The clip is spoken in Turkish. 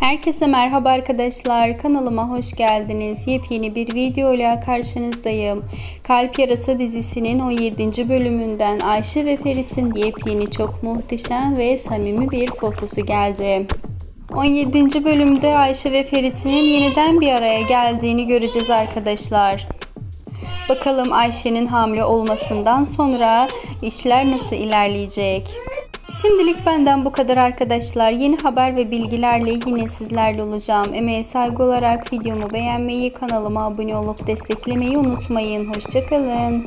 Herkese merhaba arkadaşlar. Kanalıma hoş geldiniz. Yepyeni bir video ile karşınızdayım. Kalp Yarası dizisinin 17. bölümünden Ayşe ve Ferit'in yepyeni çok muhteşem ve samimi bir fotosu geldi. 17. bölümde Ayşe ve Ferit'in yeniden bir araya geldiğini göreceğiz arkadaşlar. Bakalım Ayşe'nin hamile olmasından sonra işler nasıl ilerleyecek? Şimdilik benden bu kadar arkadaşlar. Yeni haber ve bilgilerle yine sizlerle olacağım. Emeğe saygı olarak videomu beğenmeyi, kanalıma abone olup desteklemeyi unutmayın. Hoşçakalın.